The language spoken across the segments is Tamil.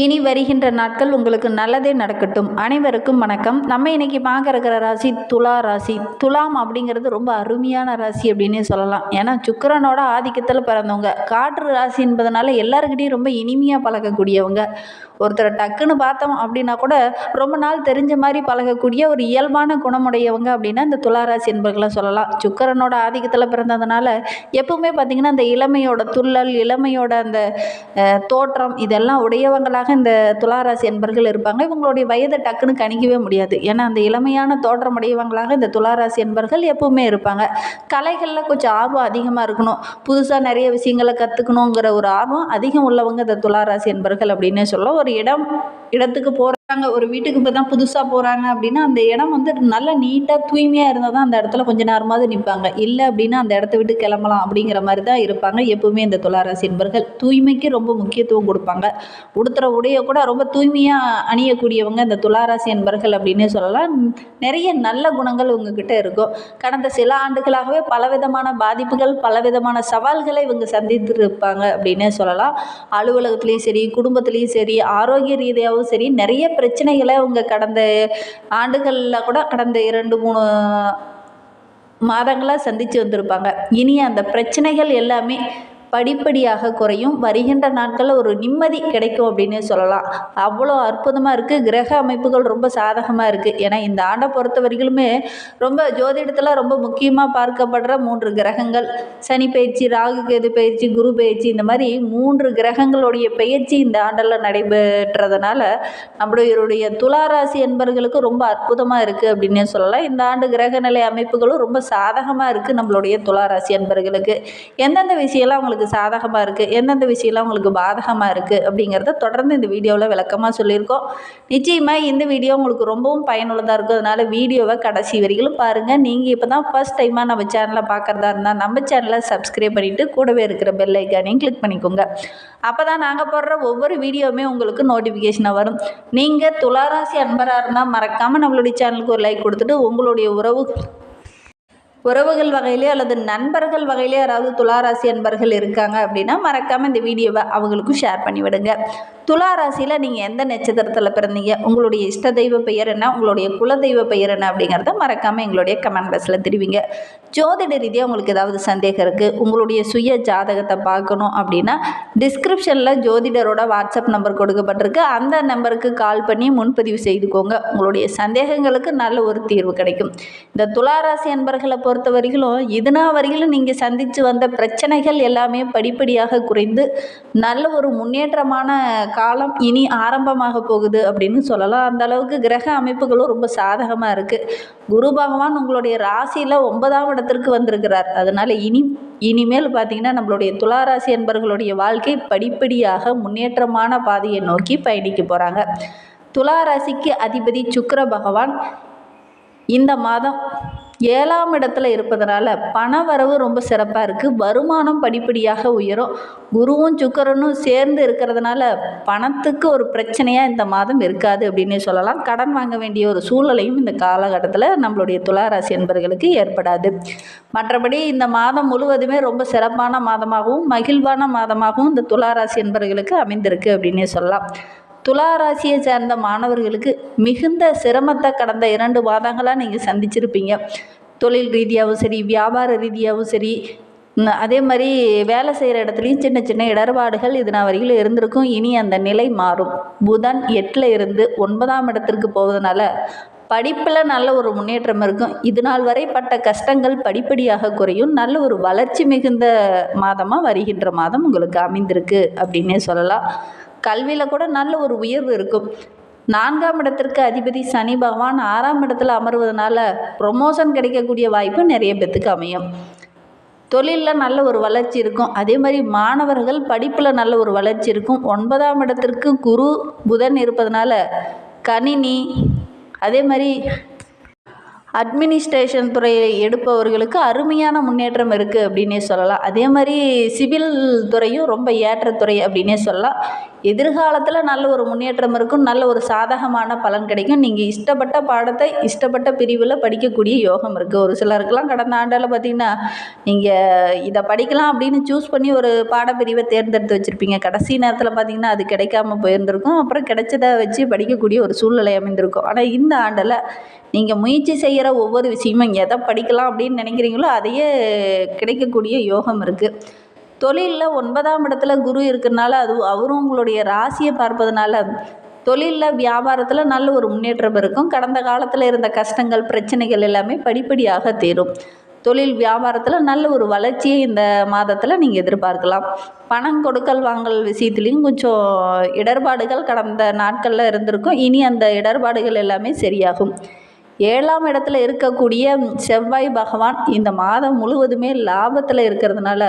இனி வருகின்ற நாட்கள் உங்களுக்கு நல்லதே நடக்கட்டும். அனைவருக்கும் வணக்கம். நம்ம இன்னைக்கு பார்க்க இருக்கிற ராசி துலா ராசி. துலாம் அப்படிங்கிறது ரொம்ப அருமையான ராசி அப்படின்னே சொல்லலாம். ஏன்னா சுக்கரனோட ஆதிக்கத்தில் பிறந்தவங்க. காற்று ராசி என்பதனால எல்லாருக்கிட்டையும் ரொம்ப இனிமையாக பழகக்கூடியவங்க. ஒருத்தரை டக்குன்னு பார்த்தோம் அப்படின்னா கூட ரொம்ப நாள் தெரிஞ்ச மாதிரி பழகக்கூடிய ஒரு இயல்பான குணமுடையவங்க அப்படின்னா இந்த துளாராசி என்பர்களை சொல்லலாம். சுக்கரனோட ஆதிக்கத்தில் பிறந்ததுனால எப்பவுமே பார்த்திங்கன்னா அந்த இளமையோட துள்ளல் இளமையோட அந்த தோற்றம் இதெல்லாம் உடையவங்களாக இந்த துளாராசி என்பர்கள் இருப்பாங்க? இவங்களுடைய வயதை டக்குன்னு கணிக்கவே முடியாது. ஏன்னா அந்த இளமையான தோற்றம் அடையவங்களாக இந்த துளாராசி என்பர்கள் எப்பவுமே இருப்பாங்க. கலைகளில் கொஞ்சம் ஆர்வம் அதிகமாக இருக்கணும். புதுசாக நிறைய விஷயங்களை கற்றுக்கணுங்கிற ஒரு ஆர்வம் அதிகம் உள்ளவங்க இந்த துளாராசி என்பர்கள் அப்படின்னே சொல்ல ஒரு இடம் இடத்துக்கு போகிற போகிறாங்க ஒரு வீட்டுக்கு இப்போ தான் புதுசாக போகிறாங்க அப்படின்னா அந்த இடம் வந்து நல்லா நீட்டாக தூய்மையாக இருந்தால் தான் அந்த இடத்துல கொஞ்ச நேரமாவது நிற்பாங்க இல்லை அப்படின்னா அந்த இடத்த விட்டு கிளம்பலாம் அப்படிங்கிற மாதிரி தான் இருப்பாங்க. எப்பவுமே இந்த துளாராசி என்பர்கள் தூய்மைக்கு ரொம்ப முக்கியத்துவம் கொடுப்பாங்க. உடுத்துகிற உடைய கூட ரொம்ப தூய்மையாக அணியக்கூடியவங்க இந்த துளாராசி என்பர்கள் அப்படின்னு சொல்லலாம். நிறைய நல்ல குணங்கள் உங்ககிட்ட இருக்கும். கடந்த சில ஆண்டுகளாகவே பலவிதமான பாதிப்புகள் பலவிதமான சவால்களை இவங்க சந்தித்து இருப்பாங்க அப்படின்னே சொல்லலாம். அலுவலகத்துலேயும் சரி குடும்பத்துலேயும் சரி ஆரோக்கிய ரீதியாகவும் சரி நிறைய பிரச்சனைகளை அவங்க கடந்த ஆண்டுகளில் கூட கடந்த இரண்டு மூணு மாதங்களாக சந்தித்து வந்திருப்பாங்க. இனி அந்த பிரச்சனைகள் எல்லாமே படிப்படியாக குறையும். வருகின்ற நாட்களில் ஒரு நிம்மதி கிடைக்கும் அப்படின்னு சொல்லலாம். அவ்வளோ அற்புதமாக இருக்குது கிரக அமைப்புகள் ரொம்ப சாதகமாக இருக்குது ஏன்னா இந்த ஆண்டை பொறுத்தவரைகளுமே ரொம்ப ஜோதிடத்தில் ரொம்ப முக்கியமாக பார்க்கப்படுற மூன்று கிரகங்கள். சனி பயிற்சி ராகு கேது பயிற்சி குரு பயிற்சி இந்த மாதிரி மூன்று கிரகங்களுடைய பயிற்சி இந்த ஆண்டில் நடைபெற்றதுனால நம்மளுடைய துளாராசி என்பர்களுக்கு ரொம்ப அற்புதமாக இருக்குது அப்படின்னு சொல்லலாம். இந்த ஆண்டு கிரகநிலை அமைப்புகளும் ரொம்ப சாதகமாக இருக்குது நம்மளுடைய துளாராசி என்பர்களுக்கு. எந்தெந்த விஷயம்லாம் அவங்களுக்கு உங்களுக்கு சாதகமாக இருக்குது எந்தெந்த விஷயம்லாம் உங்களுக்கு பாதகமாக இருக்குது அப்படிங்கிறத தொடர்ந்து இந்த வீடியோவில் விளக்கமாக சொல்லியிருக்கோம். நிச்சயமாக இந்த வீடியோ உங்களுக்கு ரொம்பவும் பயனுள்ளதாக இருக்கும். அதனால் வீடியோவை கடைசி வரைக்கும் பாருங்கள் நீங்கள் இப்போ தான் ஃபஸ்ட் டைமாக நம்ம சேனலை பார்க்குறதா இருந்தால் நம்ம சேனலை சப்ஸ்கிரைப் பண்ணிவிட்டு கூடவே இருக்கிற பெல் ஐக்கானையும் கிளிக் பண்ணிக்கோங்க. அப்போ தான் நாங்கள் போடுற ஒவ்வொரு வீடியோவுமே உங்களுக்கு நோட்டிஃபிகேஷனாக வரும். நீங்கள் துளாராசி அன்பராக இருந்தால் மறக்காமல் நம்மளுடைய சேனலுக்கு ஒரு லைக் கொடுத்துட்டு உங்களுடைய உறவு உறவுகள் வகையிலே அல்லது நண்பர்கள் வகையிலே யாராவது துளாராசி அன்பர்கள் இருக்காங்க அப்படின்னா மறக்காமல் இந்த வீடியோவை அவங்களுக்கும் ஷேர் பண்ணி துலா துளாராசியில் நீங்கள் எந்த நட்சத்திரத்தில் பிறந்தீங்க? உங்களுடைய இஷ்ட தெய்வ பெயர் என்ன? உங்களுடைய குல தெய்வ பெயர் என்ன? அப்படிங்கிறத மறக்காமல் எங்களுடைய கமெண்ட் பாக்ஸில் தெரிவிங்க. ஜோதிட ரீதியாக உங்களுக்கு ஏதாவது சந்தேகம் இருக்குது உங்களுடைய சுய ஜாதகத்தை பார்க்கணும் அப்படின்னா டிஸ்கிரிப்ஷனில் ஜோதிடரோட வாட்ஸ்அப் நம்பர் கொடுக்கப்பட்டிருக்கு. அந்த நம்பருக்கு கால் பண்ணி முன்பதிவு செய்துக்கோங்க. உங்களுடைய சந்தேகங்களுக்கு நல்ல ஒரு தீர்வு கிடைக்கும். இந்த துளாராசி அன்பர்களை பொறுத்த வரையிலும் இதுனா வரையிலும் நீங்கள் சந்தித்து வந்த பிரச்சனைகள் எல்லாமே படிப்படியாக குறைந்து நல்ல ஒரு முன்னேற்றமான காலம் இனி ஆரம்பமாக போகுது அப்படின்னு சொல்லலாம். அந்த அளவுக்கு கிரக அமைப்புகளும் ரொம்ப சாதகமாக இருக்குது குரு பகவான் உங்களுடைய ராசியில் ஒன்பதாம் இடத்திற்கு வந்திருக்கிறார். அதனால் இனி இனிமேல் பார்த்தீங்கன்னா நம்மளுடைய துளாராசி என்பர்களுடைய வாழ்க்கை படிப்படியாக முன்னேற்றமான பாதையை நோக்கி பயணிக்க போகிறாங்க துளாராசிக்கு அதிபதி சுக்கர பகவான் இந்த மாதம் ஏழாம் இடத்துல இருப்பதனால பண வரவு ரொம்ப சிறப்பாக இருக்குது வருமானம் படிப்படியாக உயரும். குருவும் சுக்கரனும் சேர்ந்து இருக்கிறதுனால பணத்துக்கு ஒரு பிரச்சனையாக இந்த மாதம் இருக்காது அப்படின்னு சொல்லலாம். கடன் வாங்க வேண்டிய ஒரு சூழ்நிலையும் இந்த காலகட்டத்தில் நம்மளுடைய துளாராசி என்பர்களுக்கு ஏற்படாது. மற்றபடி இந்த மாதம் முழுவதுமே ரொம்ப சிறப்பான மாதமாகவும் மகிழ்வான மாதமாகவும் இந்த துளாராசி என்பர்களுக்கு அமைந்திருக்கு அப்படின்னே சொல்லலாம். துலா ராசியை சேர்ந்த மாணவர்களுக்கு மிகுந்த சிரமத்தை கடந்த இரண்டு மாதங்களாக நீங்கள் சந்திச்சிருப்பீங்க. தொழில் ரீதியாகவும் சரி வியாபார ரீதியாகவும் சரி அதே மாதிரி வேலை செய்கிற இடத்துலையும் சின்ன சின்ன இடர்பாடுகள் இது நான் இருந்திருக்கும். இனி அந்த நிலை மாறும். புதன் எட்டில் இருந்து ஒன்பதாம் இடத்திற்கு போவதனால படிப்பில் நல்ல ஒரு முன்னேற்றம் இருக்கும். இது நாள் வரை பட்ட கஷ்டங்கள் படிப்படியாக குறையும். நல்ல ஒரு வளர்ச்சி மிகுந்த மாதமாக வருகின்ற மாதம் உங்களுக்கு அமைந்திருக்கு அப்படின்னே சொல்லலாம். கல்வியில் கூட நல்ல ஒரு உயர்வு இருக்கும். நான்காம் இடத்திற்கு அதிபதி சனி பகவான் ஆறாம் இடத்துல அமர்வதனால ப்ரொமோஷன் கிடைக்கக்கூடிய வாய்ப்பு நிறைய பேத்துக்கு அமையும். தொழிலில் நல்ல ஒரு வளர்ச்சி இருக்கும். அதே மாதிரி மாணவர்கள் படிப்பில் நல்ல ஒரு வளர்ச்சி இருக்கும். ஒன்பதாம் இடத்திற்கு குரு புதன் இருப்பதனால கணினி அதே மாதிரி அட்மினிஸ்ட்ரேஷன் துறையை எடுப்பவர்களுக்கு அருமையான முன்னேற்றம் இருக்குது அப்படின்னே சொல்லலாம். அதே மாதிரி சிவில் துறையும் ரொம்ப ஏற்றத்துறை அப்படின்னே சொல்லலாம். எதிர்காலத்தில் நல்ல ஒரு முன்னேற்றம் இருக்கும் நல்ல ஒரு சாதகமான பலன் கிடைக்கும். நீங்கள் இஷ்டப்பட்ட பாடத்தை இஷ்டப்பட்ட பிரிவில் படிக்கக்கூடிய யோகம் இருக்குது ஒரு சிலருக்கெல்லாம் கடந்த ஆண்டால் பார்த்திங்கன்னா நீங்கள் இதை படிக்கலாம் அப்படின்னு சூஸ் பண்ணி ஒரு பாடப்பிரிவை தேர்ந்தெடுத்து வச்சுருப்பீங்க. கடைசி நேரத்தில் பார்த்திங்கன்னா அது கிடைக்காம போயிருந்திருக்கும். அப்புறம் கிடைச்சதை வச்சு படிக்கக்கூடிய ஒரு சூழ்நிலை அமைந்திருக்கும். ஆனால் இந்த ஆண்டில் நீங்கள் முயற்சி செய்ய படிக்கிற ஒவ்வொரு விஷயமும் எதை படிக்கலாம் அப்படின்னு நினைக்கிறீங்களோ அதையே கிடைக்கக்கூடிய யோகம் இருக்குது தொழிலில் ஒன்பதாம் இடத்துல குரு இருக்கிறனால அது அவரும் உங்களுடைய ராசியை பார்ப்பதனால தொழிலில் வியாபாரத்தில் நல்ல ஒரு முன்னேற்றம் இருக்கும். கடந்த காலத்தில் இருந்த கஷ்டங்கள் பிரச்சனைகள் எல்லாமே படிப்படியாக தீரும். தொழில் வியாபாரத்தில் நல்ல ஒரு வளர்ச்சியை இந்த மாதத்தில் நீங்கள் எதிர்பார்க்கலாம். பணம் கொடுக்கல் வாங்கல் விஷயத்துலேயும் கொஞ்சம் இடர்பாடுகள் கடந்த நாட்களில் இருந்திருக்கும். இனி அந்த இடர்பாடுகள் எல்லாமே சரியாகும். ஏழாம் இடத்துல இருக்கக்கூடிய செவ்வாய் பகவான் இந்த மாதம் முழுவதுமே லாபத்தில் இருக்கிறதுனால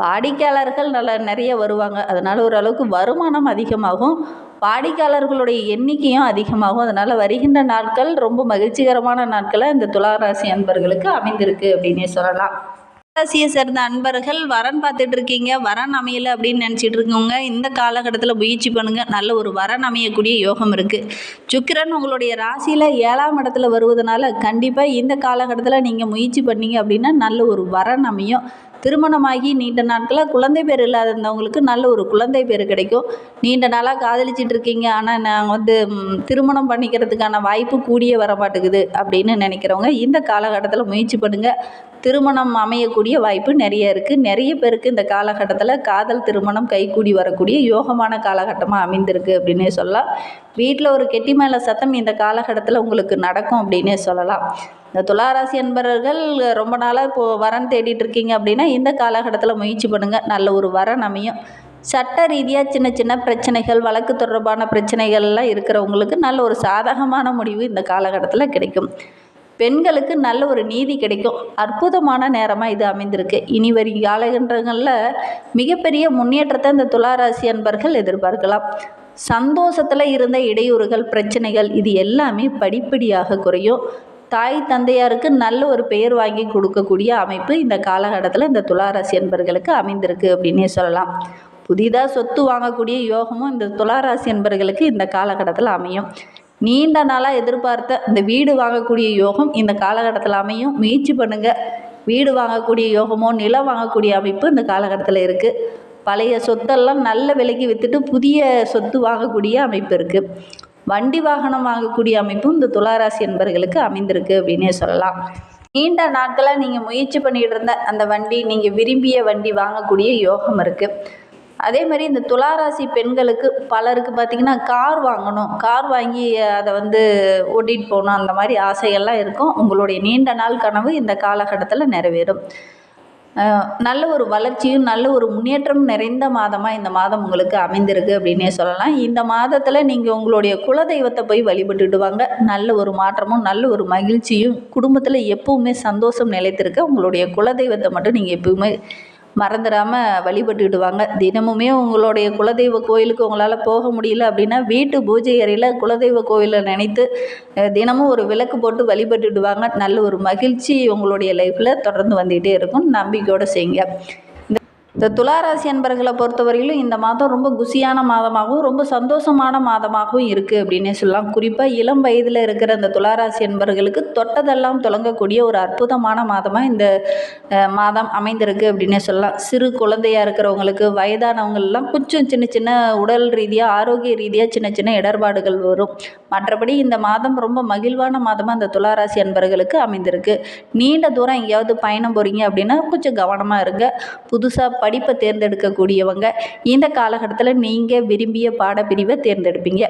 வாடிக்கையாளர்கள் நல்ல நிறைய வருவாங்க. அதனால் ஓரளவுக்கு வருமானம் அதிகமாகும். வாடிக்கையாளர்களுடைய எண்ணிக்கையும் அதிகமாகும். அதனால் வருகின்ற நாட்கள் ரொம்ப மகிழ்ச்சிகரமான நாட்களை இந்த துளாராசி அன்பர்களுக்கு அமைந்திருக்கு அப்படின்னே சொல்லலாம். ராசியை சேர்ந்த அன்பர்கள் வரன் பார்த்துட்டு இருக்கீங்க. வரன் அமையலை அப்படின்னு நினச்சிட்டு இருக்கவங்க இந்த காலகட்டத்தில் முயற்சி பண்ணுங்கள் நல்ல ஒரு வரன் அமையக்கூடிய யோகம் இருக்குது சுக்கிரன் உங்களுடைய ராசியில் ஏழாம் இடத்துல வருவதனால கண்டிப்பாக இந்த காலகட்டத்தில் நீங்கள் முயற்சி பண்ணீங்க அப்படின்னா நல்ல ஒரு வரன் அமையும். திருமணமாகி நீண்ட நாட்களாக குழந்தை பேர் இல்லாதவங்களுக்கு நல்ல ஒரு குழந்தை பேர் கிடைக்கும். நீண்ட நாளாக காதலிச்சிட்டு இருக்கீங்க. ஆனால் நாங்கள் வந்து திருமணம் பண்ணிக்கிறதுக்கான வாய்ப்பு கூடிய வர மாட்டேங்குது அப்படின்னு நினைக்கிறவங்க இந்த காலகட்டத்தில் முயற்சி பண்ணுங்கள் திருமணம் அமையக்கூடிய வாய்ப்பு நிறைய இருக்குது நிறைய பேருக்கு இந்த காலகட்டத்தில் காதல் திருமணம் கைகூடி வரக்கூடிய யோகமான காலகட்டமாக அமைந்திருக்கு அப்படின்னே சொல்லலாம். வீட்டில் ஒரு கெட்டி மேலே சத்தம் இந்த காலகட்டத்தில் உங்களுக்கு நடக்கும் அப்படின்னே சொல்லலாம். இந்த துளாராசி என்பவர்கள் ரொம்ப நாளாக இப்போது வரன் தேடிட்டு இருக்கீங்க அப்படின்னா இந்த காலகட்டத்தில் முயற்சி பண்ணுங்கள் நல்ல ஒரு வரன் அமையும். சட்ட ரீதியாக சின்ன சின்ன பிரச்சனைகள் வழக்கு தொடர்பான பிரச்சனைகள்லாம் இருக்கிறவங்களுக்கு நல்ல ஒரு சாதகமான முடிவு இந்த காலகட்டத்தில் கிடைக்கும். பெண்களுக்கு நல்ல ஒரு நீதி கிடைக்கும். அற்புதமான நேரமாக இது அமைந்திருக்கு. இனி வரும் காலகட்டங்களில் மிகப்பெரிய முன்னேற்றத்தை இந்த துளாராசி அன்பர்கள் எதிர்பார்க்கலாம். சந்தோஷத்தில் இருந்த இடையூறுகள் பிரச்சனைகள் இது எல்லாமே படிப்படியாக குறையும். தாய் தந்தையாருக்கு நல்ல ஒரு பெயர் வாங்கி கொடுக்கக்கூடிய அமைப்பு இந்த காலகட்டத்தில் இந்த துளாராசி என்பர்களுக்கு அமைந்திருக்கு அப்படின்னே சொல்லலாம். புதிதாக சொத்து வாங்கக்கூடிய யோகமும் இந்த துளாராசி என்பர்களுக்கு இந்த காலகட்டத்தில் அமையும். நீண்ட நாளாக எதிர்பார்த்த இந்த வீடு வாங்கக்கூடிய யோகம் இந்த காலகட்டத்தில் அமையும். முயற்சி பண்ணுங்கள் வீடு வாங்கக்கூடிய யோகமோ நிலம் வாங்கக்கூடிய அமைப்பு இந்த காலகட்டத்தில் இருக்குது பழைய சொத்தெல்லாம் நல்ல விலைக்கு விற்றுட்டு புதிய சொத்து வாங்கக்கூடிய அமைப்பு இருக்குது வண்டி வாகனம் வாங்கக்கூடிய அமைப்பும் இந்த துளாராசி என்பர்களுக்கு அமைந்திருக்கு அப்படின்னே சொல்லலாம். நீண்ட நாட்களாக நீங்கள் முயற்சி பண்ணிகிட்டு இருந்த அந்த வண்டி நீங்கள் விரும்பிய வண்டி வாங்கக்கூடிய யோகம் இருக்குது அதே மாதிரி இந்த துளாராசி பெண்களுக்கு பலருக்கு பார்த்திங்கன்னா கார் வாங்கணும். கார் வாங்கி அதை வந்து ஓட்டிகிட்டு போகணும் அந்த மாதிரி ஆசையெல்லாம் இருக்கும். உங்களுடைய நீண்ட நாள் கனவு இந்த காலகட்டத்தில் நிறைவேறும். நல்ல ஒரு வளர்ச்சியும் நல்ல ஒரு முன்னேற்றம் நிறைந்த மாதமாக இந்த மாதம் உங்களுக்கு அமைந்திருக்கு அப்படின்னே சொல்லலாம். இந்த மாதத்தில் நீங்கள் உங்களுடைய குலதெய்வத்தை போய் வழிபட்டுட்டு வாங்க. நல்ல ஒரு மாற்றமும் நல்ல ஒரு மகிழ்ச்சியும் குடும்பத்தில் எப்பவுமே சந்தோஷம் நிலைத்திருக்க உங்களுடைய குலதெய்வத்தை மட்டும் நீங்கள் எப்பவுமே மறந்துடாமல் வழிபட்டுக்கிட்டு வாங்க தினமுமே உங்களுடைய குலதெய்வ கோயிலுக்கு உங்களால் போக முடியல அப்படின்னா வீட்டு பூஜை அறையில் குலதெய்வ கோயிலை நினைத்து தினமும் ஒரு விளக்கு போட்டு வழிபட்டுட்டு வாங்க நல்ல ஒரு மகிழ்ச்சி உங்களுடைய லைஃப்பில் தொடர்ந்து வந்துகிட்டே இருக்கும். நம்பிக்கையோடு செய்யுங்க. இந்த துளாராசி அன்பர்களை பொறுத்தவரையிலும் இந்த மாதம் ரொம்ப குசியான மாதமாகவும் ரொம்ப சந்தோஷமான மாதமாகவும் இருக்குது அப்படின்னே சொல்லலாம். குறிப்பாக இளம் வயதில் இருக்கிற இந்த துளாராசி அன்பர்களுக்கு தொட்டதெல்லாம் தொடங்கக்கூடிய ஒரு அற்புதமான மாதமாக இந்த மாதம் அமைந்திருக்கு அப்படின்னே சொல்லலாம். சிறு குழந்தையாக இருக்கிறவங்களுக்கு வயதானவங்கள்லாம் கொஞ்சம் சின்ன சின்ன உடல் ரீதியாக ஆரோக்கிய ரீதியாக சின்ன சின்ன இடர்பாடுகள் வரும். மற்றபடி இந்த மாதம் ரொம்ப மகிழ்வான மாதமாக இந்த துளாராசி அன்பர்களுக்கு அமைந்திருக்கு. நீண்ட தூரம் எங்கேயாவது பயணம் போகிறீங்க அப்படின்னா கொஞ்சம் கவனமாக இருங்க. புதுசாக படிப்பை தேர்ந்தெடுக்கக்கூடியவங்க. இந்த காலகட்டத்தில் நீங்கள் விரும்பிய பாடப்பிரிவை தேர்ந்தெடுப்பீங்க.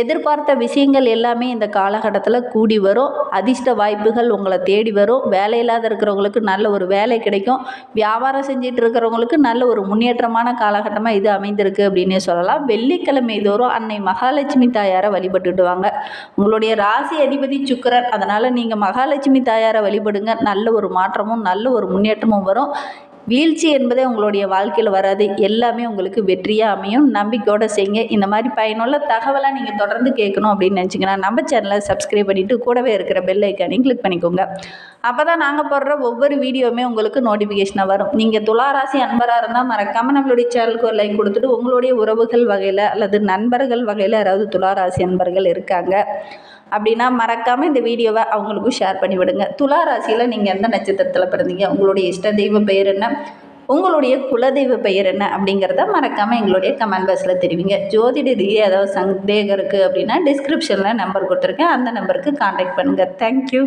எதிர்பார்த்த விஷயங்கள் எல்லாமே இந்த காலகட்டத்தில் கூடி வரும். அதிர்ஷ்ட வாய்ப்புகள் உங்களை தேடி வரும். வேலை இல்லாத இருக்கிறவங்களுக்கு நல்ல ஒரு வேலை கிடைக்கும். வியாபாரம் செஞ்சிட்டு இருக்கிறவங்களுக்கு நல்ல ஒரு முன்னேற்றமான காலகட்டமாக இது அமைந்திருக்கு அப்படின்னே சொல்லலாம். வெள்ளிக்கிழமை தோறும் அன்னை மகாலட்சுமி தாயாரை வழிபட்டுட்டு வாங்க உங்களுடைய ராசி அதிபதி சுக்கிரன். அதனால் நீங்கள் மகாலட்சுமி தாயாரை வழிபடுங்க. நல்ல ஒரு மாற்றமும் நல்ல ஒரு முன்னேற்றமும் வரும். வீழ்ச்சி என்பதே உங்களுடைய வாழ்க்கையில் வராது. எல்லாமே உங்களுக்கு வெற்றியாக அமையும். நம்பிக்கையோடு செய்யுங்க. இந்த மாதிரி பயனுள்ள தகவலாக நீங்கள் தொடர்ந்து கேட்கணும் அப்படின்னு நினச்சிங்கன்னா நம்ம சேனலை சப்ஸ்கிரைப் பண்ணிவிட்டு கூடவே இருக்கிற பெல் ஐக்கானையும் கிளிக் பண்ணிக்கோங்க. அப்போ தான் நாங்கள் போடுற ஒவ்வொரு வீடியோவுமே உங்களுக்கு நோட்டிஃபிகேஷனாக வரும். நீங்கள் துளாராசி அன்பராக இருந்தால் மறக்காமல் நம்மளுடைய சேனலுக்கு ஒரு லைக் கொடுத்துட்டு உங்களுடைய உறவுகள் வகையில் அல்லது நண்பர்கள் வகையில் யாராவது துளாராசி அன்பர்கள் இருக்காங்க அப்படின்னா மறக்காமல் இந்த வீடியோவை அவங்களுக்கும் ஷேர் பண்ணி விடுங்க. துலா ராசியில் நீங்கள் எந்த நட்சத்திரத்தில் பிறந்தீங்க? உங்களுடைய இஷ்ட தெய்வ பெயர் என்ன? உங்களுடைய குலதெய்வ பெயர் என்ன? அப்படிங்கிறத மறக்காமல் எங்களுடைய கமெண்ட் பாக்ஸில் தெரிவிங்க. ஜோதிட ரீதியாக ஏதாவது சந்தேகம் இருக்குது அப்படின்னா டிஸ்கிரிப்ஷனில் நம்பர் கொடுத்துருக்கேன். அந்த நம்பருக்கு காண்டாக்ட் பண்ணுங்கள் தேங்க்யூ